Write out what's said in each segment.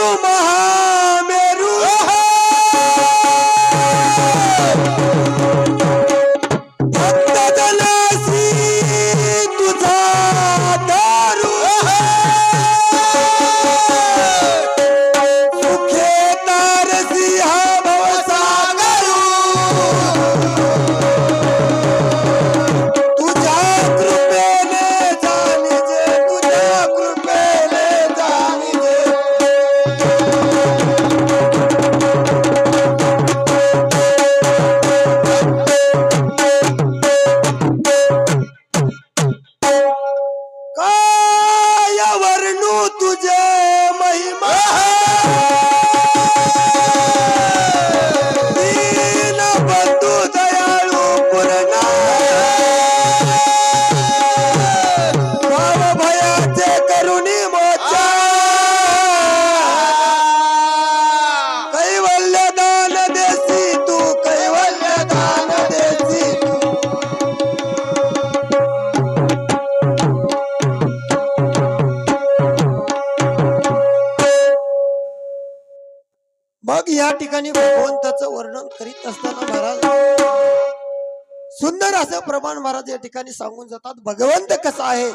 सद्गुरु सुंदर असं प्रमाण महाराज या ठिकाणी सांगून जातात भगवंत कसा आहे?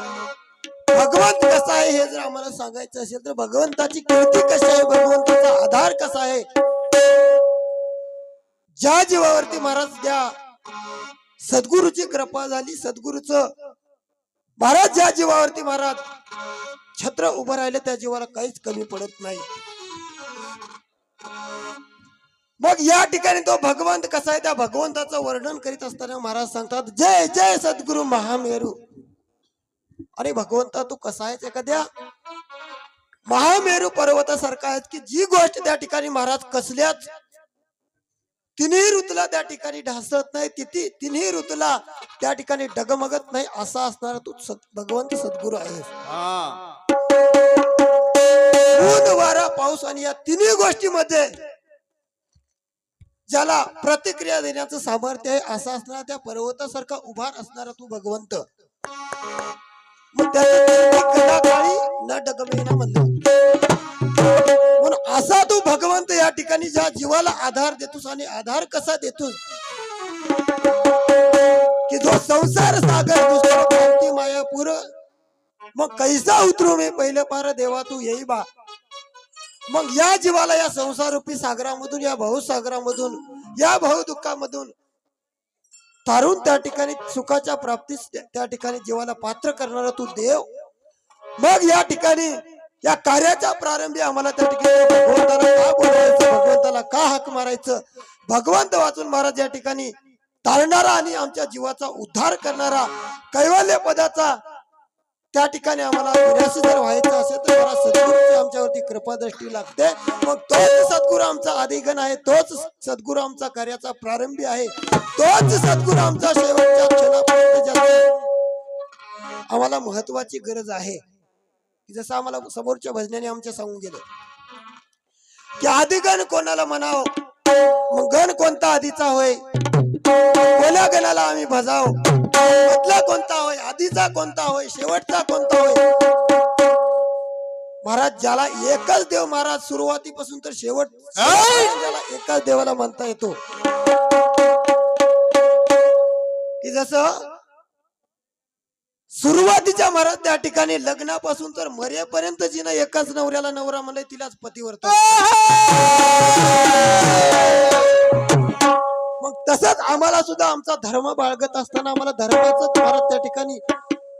भगवंत कसा आहे? हे जर आम्हाला सांगायचं असेल तर भगवंताची कीर्ती कशी आहे? भगवंताचा आधार कसा आहे? ज्या जीवावरती महाराज त्या सद्गुरूची कृपा झाली सद्गुरूच महाराज ज्या जीवावरती महाराज छत्र उभं राहिले त्या जीवाला काहीच कमी पडत नाही. मग या ठिकाणी तो भगवंत कसा आहे? त्या भगवंताचं वर्णन करीत असताना महाराज सांगतात जय जय सद्गुरु महामेरू. अरे भगवंता तू कसा आहेस एखाद्या? महामेरू पर्वतासारखा आहेस की जी गोष्ट त्या ठिकाणी महाराज कसल्याच तिन्ही ऋतूला त्या ठिकाणी ढासळत नाही तिथे तिन्ही ऋतूला त्या ठिकाणी डगमगत नाही असा असणारा तू सत भगवंत सद्गुरू आहेस. ऊन वारा पाऊस आणि या तिन्ही गोष्टीमध्ये ज्याला प्रतिक्रिया देण्याचं सामर्थ्य आहे असा असणारा त्या पर्वतासारखा उभा असणारा तू भगवंत. न डगमेना म्हणून असा तू भगवंत या ठिकाणी ज्या जीवाला आधार देतोस आणि आधार कसा देतोस? की जो संसार सागर दुसरा क्रांती मायापूर. मग कैसा उतरू मी पहिले पार देवा तू येई बा. मग या जीवाला या संसाररूपी सागरामधून या भाऊसागरामधून या भाऊ दुःखामधून तारून त्या ठिकाणी सुखाच्या प्राप्तीस त्या- ठिकाणी जीवाला पात्र करणारा तू देव. मग या ठिकाणी या कार्याच्या प्रारंभी आम्हाला त्या ठिकाणी भगवंताला का बोलायचं भगवंताला का हाक मारायचं? भगवंत वाचून महाराज या ठिकाणी तारणारा आणि आमच्या जीवाचा उद्धार करणारा कैवल्य पदाचा त्या ठिकाणी आम्हाला विनाशी जर व्हायचं असेल तर मला सद्गुरूची आमच्यावरती कृपादृष्टी लागते. मग तोच सद्गुरू आमचा आदिगण आहे तोच सद्गुरू आमचा कार्याचा प्रारंभी आहे तोच सद्गुरू आमचा शेवटच्या क्षणापर्यंत आम्हाला महत्वाची गरज आहे. जसं आम्हाला समोरच्या भजनाने आमच्या सांगून गेलं. की आदिगण कोणाला म्हणाव? मग गण कोणता आधीचा होय? कोण्या गणाला आम्ही भजाव? मधला कोणता होय? आधीचा कोणता होय? शेवटचा कोणता होय? महाराज ज्याला एकच देव महाराज सुरुवातीपासून तर शेवट ज्याला एकाच देवाला म्हणता येतो. की जसं सुरुवातीच्या महाराज त्या ठिकाणी लग्नापासून तर मरेपर्यंत जिनं एकाच नवऱ्याला नवरा म्हणलंय तिलाच पतिवर्त मग तसंच आम्हाला सुद्धा आमचा धर्म बाळगत असताना आम्हाला धर्माचं महाराज त्या ठिकाणी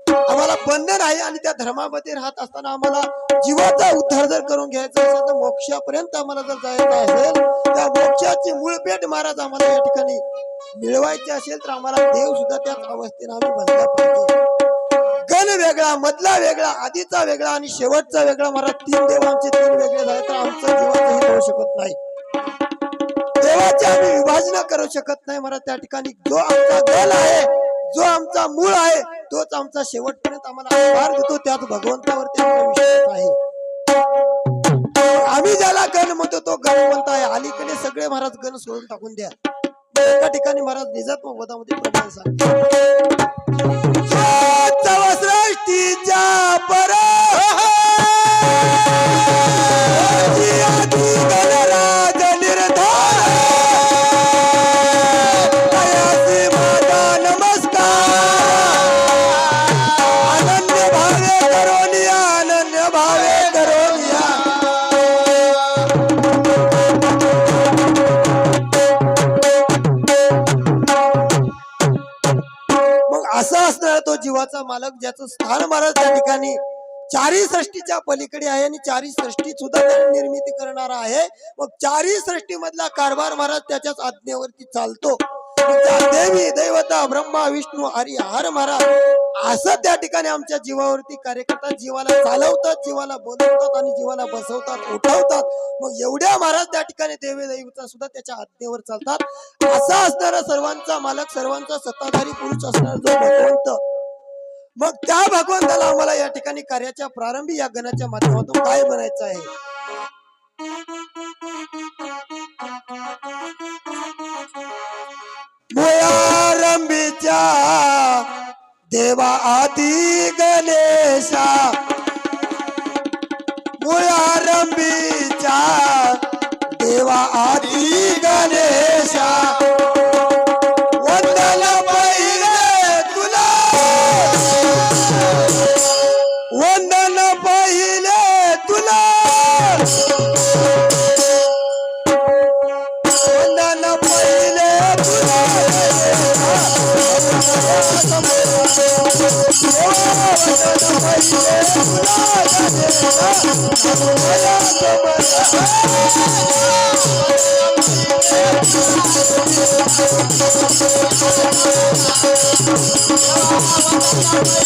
आम्हाला बंधन आहे आणि त्या धर्मामध्ये राहत असताना आम्हाला जीवाचा उद्धार जर करून घ्यायचा असेल तर मोक्षापर्यंत आम्हाला जर जायचं असेल त्या मोक्षाची मूळपेट महाराज आम्हाला या ठिकाणी मिळवायची असेल तर आम्हाला देव सुद्धा त्याच अवस्थेने आम्ही बनला पाहिजे. गण वेगळा मधला वेगळा आधीचा वेगळा आणि शेवटचा वेगळा महाराज तीन देवांचे तीन वेगळे झाले तर आमचं जीवन होऊ शकत नाही. देवाचे आम्ही विभाजन करू शकत नाही. मला त्या ठिकाणी जो आमचा गल आहे जो आमचा मूळ आहे तोच आमचा शेवटपर्यंत आम्हाला आभार देतो. त्यात भगवंतावरती आमचा विश्वास आहे. आम्ही ज्याला गण म्हणतो तो गणवंत आहे. अलीकडे सगळे महाराज गण सोडून टाकून द्या. एका ठिकाणी महाराज निजात पदामध्ये प्रमाण सांगतो. त्याचं स्थान महाराज त्या ठिकाणी चारी सृष्टीच्या पलीकडे आहे आणि चारी सृष्टी सुद्धा निर्मिती करणारा आहे. मग चारी सृष्टी मधला कारभार महाराज त्याच्याच आज्ञेवरती चालतो. म्हणजे देवी दैवता ब्रह्मा विष्णू हरी हर महाराज असं त्या ठिकाणी आमच्या जीवावरती कार्यकर्तात जीवाला चालवतात जीवाला बोलवतात आणि जीवाला बसवतात उठवतात. मग एवढ्या महाराज त्या ठिकाणी देवी दैवता सुद्धा त्याच्या आज्ञेवर चालतात. असा असणारा सर्वांचा मालक सर्वांचा सत्ताधारी पुरुष असणारा जो भगवंत मग त्या भगवंताला आम्हाला या ठिकाणी कार्याच्या प्रारंभी या गणाच्या माध्यमातून काय म्हणायचं आहे? मुळारंभीच्या देवा आदी गणेशा मुळारंभीच्या देवा आदी गणेशा. तुझा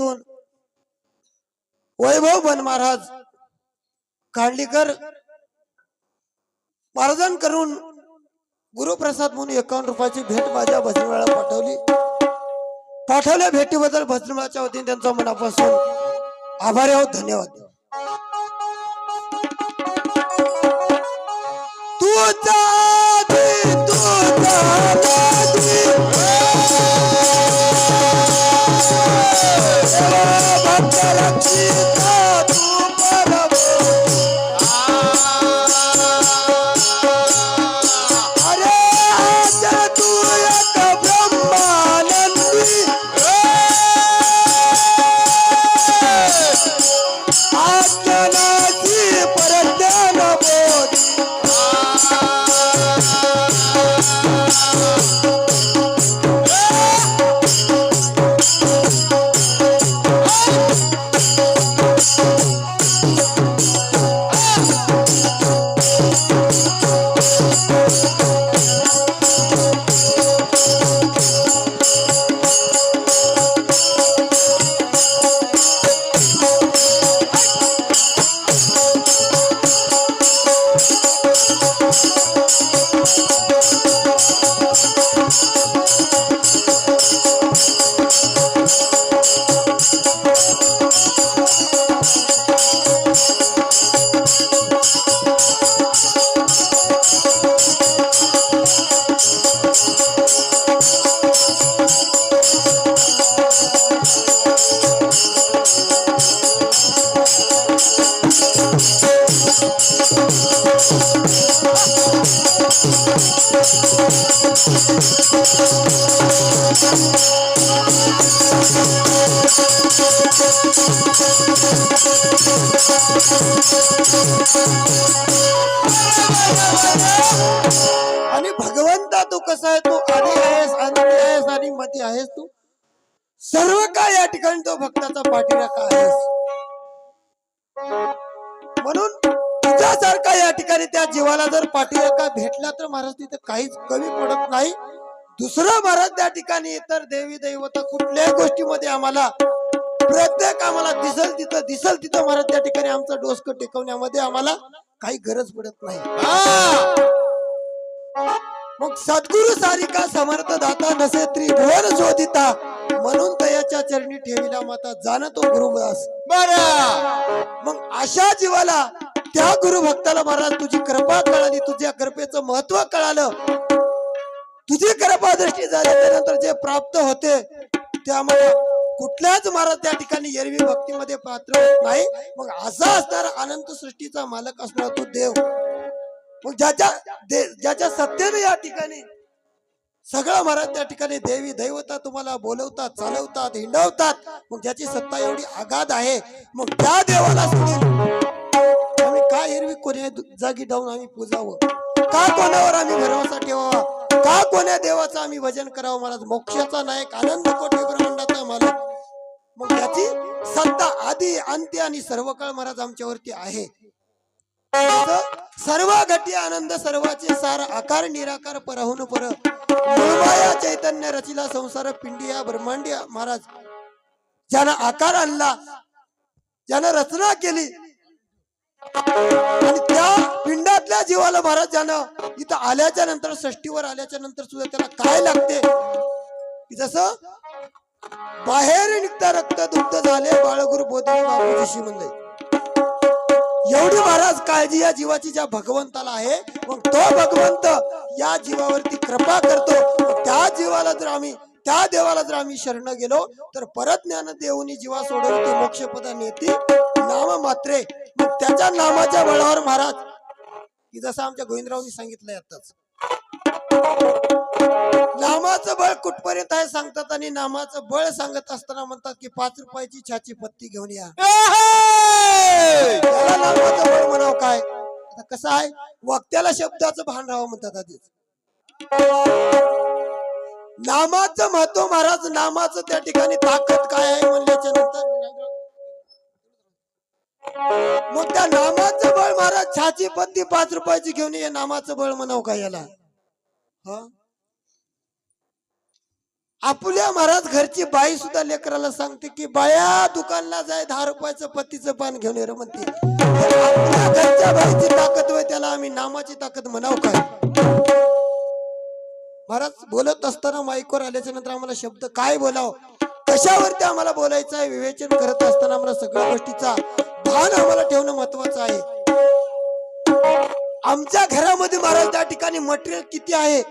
येथून वैभव बन महाराज खांडलीकर मार्जन करून गुरुप्रसाद म्हणून एकावन्न रुपयाची भेट माझ्या भजनवेळा पाठवली. पाठवल्या भेटीबद्दल भजनवेळाच्या वतीने त्यांचा मनापासून आभारी आहोत धन्यवाद. तुझा आणि भगवंता तू कसा आहे तू? आधी आहेस अंत आहेस आणि मती आहेस तू? सर्व काय या ठिकाणी तो भक्ताचा पाठीराखा आहेस? म्हणून तुझ्यासारखा या ठिकाणी त्या जीवाला जर पाठीराखा भेटला तर महाराज तिथे काहीच कमी पडत नाही. दुसरं महाराज त्या ठिकाणी इतर देवी दैवता कुठल्याही गोष्टीमध्ये आम्हाला प्रत्येक आम्हाला दिसल तिथं दिसल तिथं महाराज त्या ठिकाणी आमचं डोसक टेकवण्यामध्ये आम्हाला काही गरज पडत नाही. मग सद्गुरु सारिका समर्थ दाता नसे त्रिभुवन शोधिता म्हणून दयाच्या चरणी ठेविला माता जाणतो गुरुदास बर! मग अशा जीवाला त्या गुरु भक्ताला महाराज तुझी कृपा कळाली तुझ्या कृपेचं महत्त्व कळालं. तुझी कृपा दृष्टी झाली त्यानंतर जे प्राप्त होते त्यामुळे कुठल्याच महाराज त्या ठिकाणी एरवी भक्तीमध्ये पात्र होत नाही. मग असा असणारा अनंत सृष्टीचा मालक असणारा तो देव. मग ज्याच्या दे- ज्याच्या सत्तेने या ठिकाणी सगळं महाराज त्या ठिकाणी देवी दैवता तुम्हाला बोलवतात चालवतात हिंडवतात मग ज्याची सत्ता एवढी आगाध आहे मग त्या देवाला सोडून आम्ही का एरवी कोणी जागी जाऊन आम्ही पूजावं? का कोणावर आम्ही भरवसा ठेवावा? का कोण्या देवाचं आम्ही भजन करावं? महाराज मोक्षाचा नायक आनंद कोटी ब्रह्मांडाचा मग त्याची सत्ता आधी अंत्य आणि सर्व काळ महाराज आमच्यावरती आहे. सर्व घटी आनंद सर्वाचे सार आकार निराकार परहून पर. निर्माया चैतन्य रचिला संसार पिंडिया ब्रह्मांडिया महाराज. ज्यानं आकार आणला ज्यानं रचना केली आणि त्या पिंडातल्या जीवाला महाराज ज्यानं इथं आल्याच्यानंतर षष्टीवर आल्याच्यानंतर सुद्धा त्याला काय लागते? जसं बाहेर निघता रक्त दुग्ध झाले बाळगुरु बोधले बाबूजीशी म्हणले. एवढी महाराज काळजी या जीवाची ज्या भगवंताला आहे मग तो भगवंत या जीवावरती कृपा करतो. त्या जीवाला जर आम्ही त्या देवाला जर आम्ही शरण गेलो तर परत ज्ञान देऊनी जीवा सोडवते मोक्षपदा नेती नाम मात्रे. मग त्याच्या नामाच्या बळावर महाराज की जसं आमच्या गोविंदरावनी सांगितलंय आताच नामाचं बळ कुठपर्यंत आहे सांगतात आणि नामाचं बळ सांगत असताना म्हणतात की पाच रुपयाची छाची पत्ती घेऊन या. त्याला नामाचं बळ म्हणावं काय? आता कसं आहे? वक्त्याला शब्दाचं भान राहावं म्हणतात आधीच. नामाचं महत्त्व महाराज नामाचं त्या ठिकाणी ताकद काय आहे म्हणल्याच्या नंतर? मग त्या नामाचं बळ महाराज छाची पत्ती पाच रुपयाची घेऊन ये नामाचं बळ म्हणावं काय याला? हा? आपल्या महाराज घरची बाई सुद्धा लेकराला सांगते की बाया दुकानला जाय दहा रुपयाचं पत्तीचं पान घेऊन ये रे म्हणते. आपल्या घरच्या बाईची ताकद होय त्याला आम्ही नामाची ताकद म्हणाव काय? महाराज बोलत असताना माईकवर आल्याच्यानंतर आम्हाला शब्द काय बोलाव? कशावरती आम्हाला बोलायचं आहे? विवेचन करत असताना आम्हाला सगळ्या गोष्टीचा भान आम्हाला ठेवणं महत्वाचं आहे. आमच्या घरामध्ये महाराज त्या ठिकाणी मटेरियल किती आहे?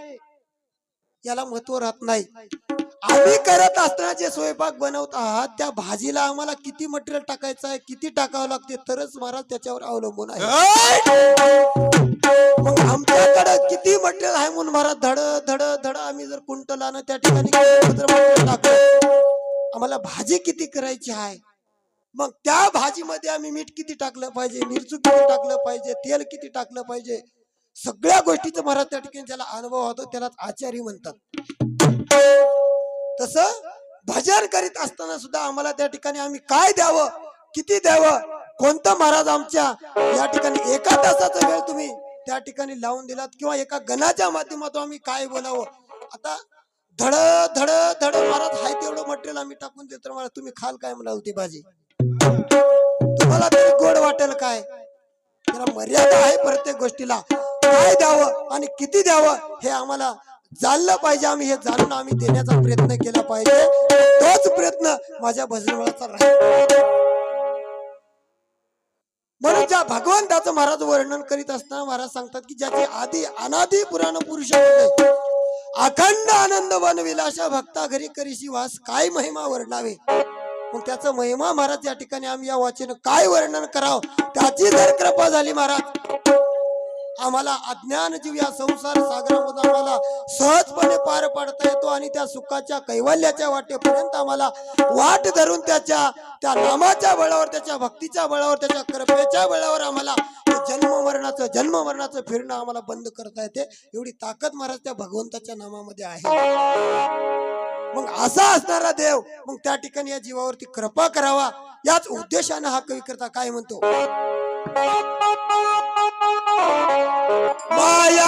याला महत्त्व राहत नाही. आम्ही करत असताना जे स्वयंपाक बनवत आहात त्या भाजीला आम्हाला किती मटेरियल टाकायचं आहे किती टाकावं लागते तरच महाराज त्याच्यावर अवलंबून आहे. मग आमच्याकडे किती मटेरियल आहे म्हणून महाराज धड धड धड आम्ही जर कुंटलानं त्या ठिकाणी आम्हाला भाजी किती करायची आहे? मग त्या भाजीमध्ये आम्ही मीठ किती टाकलं पाहिजे मिरचू किती टाकलं पाहिजे तेल किती टाकलं पाहिजे? सगळ्या गोष्टीचा महाराज त्या ठिकाणी ज्याला अनुभव होतो त्यालाच आचार्य म्हणतात. तस भजन करीत असताना सुद्धा आम्हाला त्या ठिकाणी आम्ही काय द्यावं किती द्यावं कोणतं महाराज आमच्या या ठिकाणी एका तासाचा वेळ तुम्ही त्या ठिकाणी लावून दिलात किंवा एका गणाच्या माध्यमातून आम्ही काय बोलावं? आता धड धड धड महाराज हाय तेवढं मटेरियल आम्ही टाकून देतो. मला तुम्ही खाल काय म्हणाल होती भाजी तुम्हाला तरी गोड वाटेल काय? त्याला मर्यादा आहे प्रत्येक गोष्टीला. काय द्यावं आणि किती द्यावं हे आम्हाला जाणलं पाहिजे आम्ही हे जाणून आम्ही देण्याचा प्रयत्न केला पाहिजे. तोच प्रयत्न माझ्या भजनवळाचा राहील. म्हणून ज्या भगवंताचं महाराज वर्णन करीत असताना महाराज सांगतात की ज्याचे आधी अनादी पुराण पुरुष अखंड आनंद वन अशा भक्ता घरी करीशी वास काय महिमा वर्णावे. मग त्याचा महिमा महाराज या ठिकाणी आम्ही या वाचन काय वर्णन करावं? त्याची जर कृपा झाली महाराज. आम्हाला अज्ञान जीव या संसार सागरामधून आम्हाला सहजपणे पार पाडता येतो आणि त्या सुखाच्या कैवल्याच्या वाटेपर्यंत आम्हाला वाट धरून त्याच्या त्या नामाच्या बळावर त्याच्या भक्तीच्या बळावर त्याच्या कृपेच्या बळावर आम्हाला हे जन्म मरणाचं जन्म मरणाचं फिरणं आम्हाला बंद करता येते. एवढी ताकद महाराज त्या भगवंताच्या नामामध्ये आहे. मग असा असणारा देव मग त्या ठिकाणी या जीवावरती कृपा करावा. याच उद्देशानं हा कवी करता काय म्हणतो? माया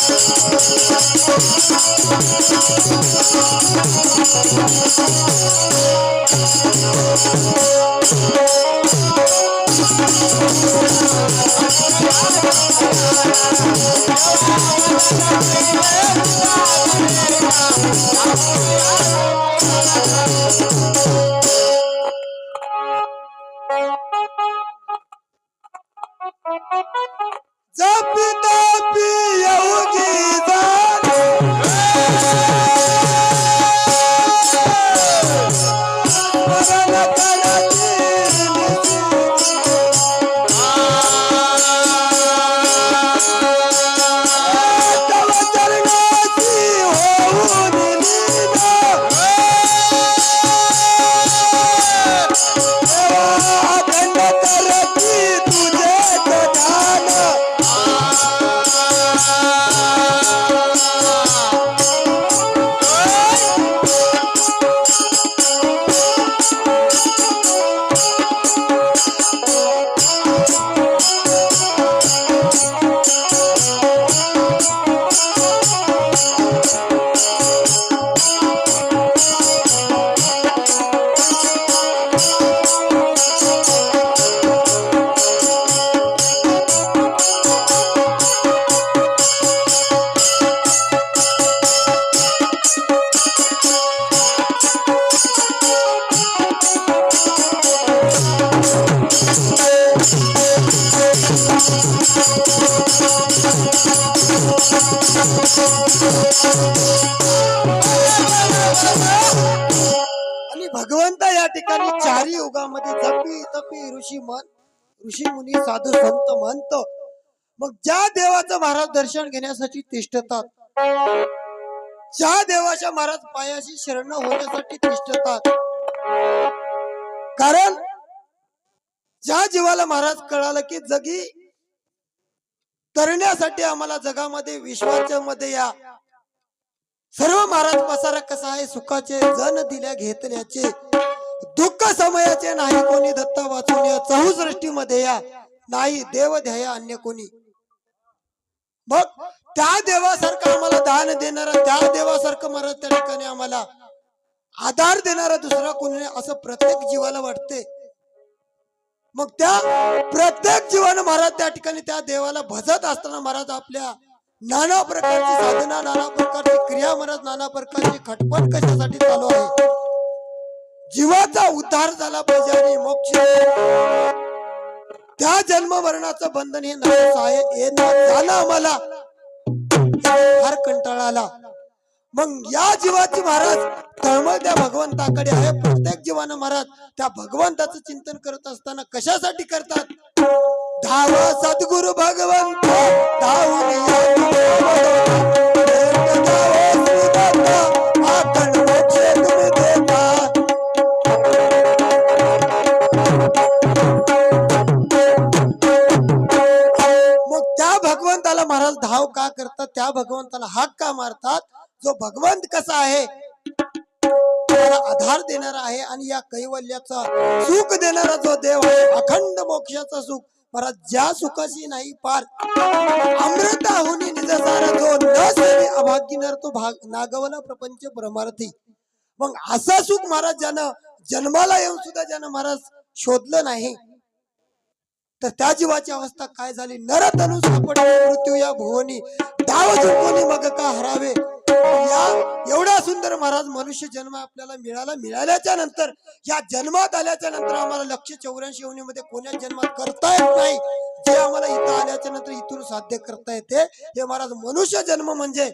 जपी ऋषी मन ऋषी मुनी साधू संत म्हणत मग ज्या देवाचं महाराज दर्शन घेण्यासाठी तिष्ठतात ज्या देवाच्या महाराज पायाशी शरण होण्यासाठी तिष्ठतात कारण ज्या जीवाला महाराज कळालं की जगी तरण्यासाठी आम्हाला जगामध्ये विश्वाच्या मध्ये या सर्व महाराज पसारा कसा आहे सुखाचे जन दिल्या घेतल्याचे. दुःख समयाचे नाही कोणी दत्ता वाचून या. चहुसृष्टीमध्ये या. नाही देव ध्याया अन्य कोणी. मग त्या देवासारखं आम्हाला दान देणारा त्या देवासारखं महाराज त्या ठिकाणी आम्हाला आधार देणारा दुसरा कोणी असं प्रत्येक जीवाला वाटते. मग त्या प्रत्येक जीवानं महाराज त्या ठिकाणी त्या देवाला भजत असताना महाराज आपल्या नाना प्रकारची साधना नाना प्रकारची क्रिया महाराज नाना प्रकारची खटपट कशासाठी चालू आहे? जीवाचा उद्धार झाला पाहिजे आणि मोक्ष त्या जन्म मरणाचं बंधन हे नाहीच आहे हे झालं आम्हाला. फार कंटाळा आला. मग या जीवाची महाराज तळमळ त्या भगवंताकडे आहे. प्रत्येक जीवानं महाराज त्या भगवंताचं चिंतन करत असताना कशासाठी करतात? धाव सद्गुरु भगवंत धावून या महाराज धाव का करतात त्या भगवंताला हाक का मारतात? जो भगवंत कसा आहे? त्याला आधार देणारा आहे आणि या कैवल्याचा सुख देणारा जो देव आहे अखंड मोक्षाचा सुख. महाराज ज्या सुखाशी नाही पार अमृताहून निजसारा जो न सेवे अभाग्यनर तो भाग नागवला प्रपंच परमार्थी मग असं सुख महाराज ज्यानं जन्माला येऊन सुद्धा ज्यानं महाराज शोधलं नाही तर त्या जीवाची अवस्था काय झाली? नरतनु सापडले मृत्यू या भुवनी. डाव झुकोनी मग का हरावे? या एवढा सुंदर महाराज मनुष्य जन्म आपल्याला मिळाला. मिळाल्याच्या नंतर या जन्मात आल्याच्यानंतर आम्हाला लक्ष चौऱ्याऐंशी योनीमध्ये कोण्या जन्मात करता येत नाही? जे आम्हाला इथं आल्याच्यानंतर इथून साध्य करता येते. हे महाराज मनुष्य जन्म म्हणजे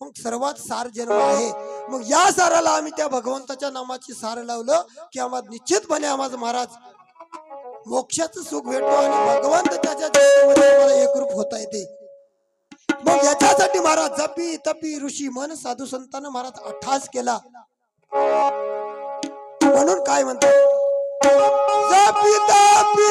मग सर्वात सार जन्म आहे. मग या साराला आम्ही त्या भगवंताच्या नामाची सार लावलं की आम्हाला निश्चितपणे आम्हाला महाराज मोक्षाच सुख भेटतो आणि भगवंत त्याच्या मला एकरूप होता येते. मग याच्यासाठी महाराज जपी तपी ऋषी मन साधू संतान महाराज अठास केला. म्हणून काय म्हणतो जपी तपी